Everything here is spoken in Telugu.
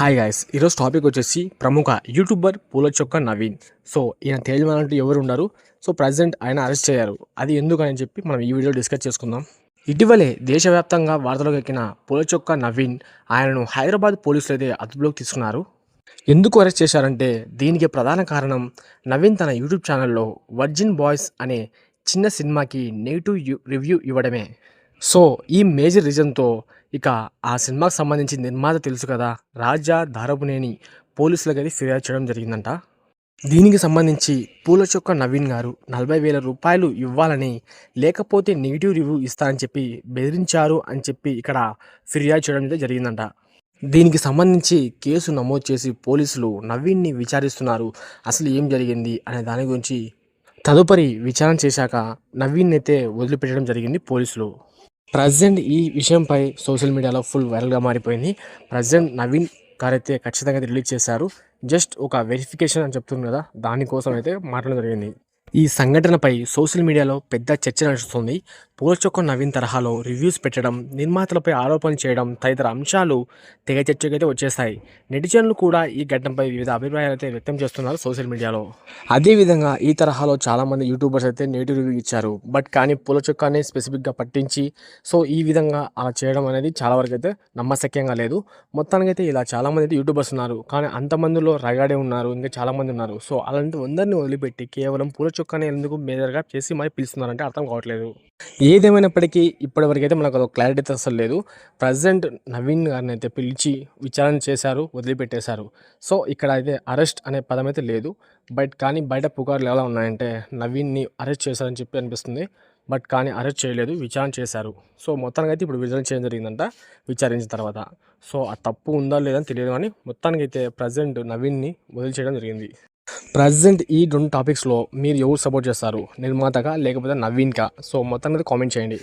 హాయ్ గాయస్ ఈరోజు టాపిక్ వచ్చేసి ప్రముఖ యూట్యూబర్ పూలచొక్క నవీన్. సో ఈయన తేలిమాలంటూ ఎవరు ఉన్నారు? సో ప్రజెంట్ ఆయన అరెస్ట్ అయ్యారు. అది ఎందుకని చెప్పి మనం ఈ వీడియో డిస్కస్ చేసుకుందాం. ఇటీవలే దేశవ్యాప్తంగా వార్తలోకి ఎక్కిన పూలచొక్క నవీన్ ఆయనను హైదరాబాద్ పోలీసులు అయితే అదుపులోకి తీసుకున్నారు. ఎందుకు అరెస్ట్ చేశారంటే దీనికి ప్రధాన కారణం నవీన్ తన యూట్యూబ్ ఛానల్లో వర్జిన్ బాయ్స్ అనే చిన్న సినిమాకి నెగిటివ్ రివ్యూ ఇవ్వడమే. సో ఈ మేజర్ రీజన్తో ఇక ఆ సినిమాకి సంబంధించి నిర్మాత తెలుసు కదా రాజా దారపునేని పోలీసులకు అయితే ఫిర్యాదు చేయడం జరిగిందంట. దీనికి సంబంధించి పూల చొక్క నవీన్ గారు నలభై వేల రూపాయలు ఇవ్వాలని లేకపోతే నెగిటివ్ రివ్యూ ఇస్తా అని చెప్పి బెదిరించారు అని చెప్పి ఇక్కడ ఫిర్యాదు చేయడం జరిగిందంట. దీనికి సంబంధించి కేసు నమోదు చేసి పోలీసులు నవీన్ని విచారిస్తున్నారు. అసలు ఏం జరిగింది అనే దాని గురించి తదుపరి విచారణ చేశాక నవీన్ అయితే వదిలిపెట్టడం జరిగింది పోలీసులు. ప్రజెంట్ ఈ విషయంపై సోషల్ మీడియాలో ఫుల్ వైరల్గా మారిపోయింది. ప్రజెంట్ నవీన్ గారు అయితే ఖచ్చితంగా రిలీజ్ చేశారు. జస్ట్ ఒక వెరిఫికేషన్ అని చెప్తుంది కదా దానికోసం అయితే మాట్లాడడం జరిగింది. ఈ సంఘటనపై సోషల్ మీడియాలో పెద్ద చర్చ నడుస్తుంది. పోల్చొక్క నవీన్ తరహాలో రివ్యూస్ పెట్టడం నిర్మాతలపై ఆరోపణలు చేయడం తదితర అంశాలు తెగ చర్చకైతే వచ్చేస్తాయి. నెటిజన్లు కూడా ఈ ఘటనపై వివిధ అభిప్రాయాలు అయితే వ్యక్తం చేస్తున్నారు సోషల్ మీడియాలో. అదేవిధంగా ఈ తరహాలో చాలామంది యూట్యూబర్స్ అయితే నెగిటివ్ రివ్యూ ఇచ్చారు. బట్ కానీ పూల చొక్కానే స్పెసిఫిక్గా పట్టించి సో ఈ విధంగా అలా చేయడం అనేది చాలా వరకు అయితే నమ్మశక్యంగా లేదు. మొత్తానికైతే ఇలా చాలామంది అయితే యూట్యూబర్స్ ఉన్నారు. కానీ అంతమందిలో రగాడే ఉన్నారు. ఇంకా చాలామంది ఉన్నారు. సో అలాంటి అందరినీ వదిలిపెట్టి కేవలం పూల చొక్కానే ఎందుకు మేజర్గా చేసి మరి పిలుస్తున్నారంటే అర్థం కావట్లేదు. ఏదేమైనప్పటికీ ఇప్పటివరకైతే మనకు అదొక క్లారిటీ అయితే అసలు లేదు. ప్రజెంట్ నవీన్ గారిని అయితే పిలిచి విచారణ చేశారు వదిలిపెట్టేశారు. సో ఇక్కడ అయితే అరెస్ట్ అనే పదం అయితే లేదు. బట్ కానీ బయట పుకార్లు ఎలా ఉన్నాయంటే నవీన్ని అరెస్ట్ చేశారని చెప్పి అనిపిస్తుంది. బట్ కానీ అరెస్ట్ చేయలేదు విచారణ చేశారు. సో మొత్తానికి అయితే ఇప్పుడు విచారణ చేయడం జరిగిందంట విచారించిన తర్వాత. సో ఆ తప్పు ఉందా లేదని అని తెలియదు కానీ మొత్తానికి అయితే ప్రజెంట్ నవీన్ని వదిలి చేయడం జరిగింది. ప్రజెంట్ ఈ రెండు టాపిక్స్లో మీరు ఎవరు సపోర్ట్ చేస్తారు? నిర్మాతగా లేకపోతే నవీన్కా? సో మొత్తం అయితే కామెంట్ చేయండి.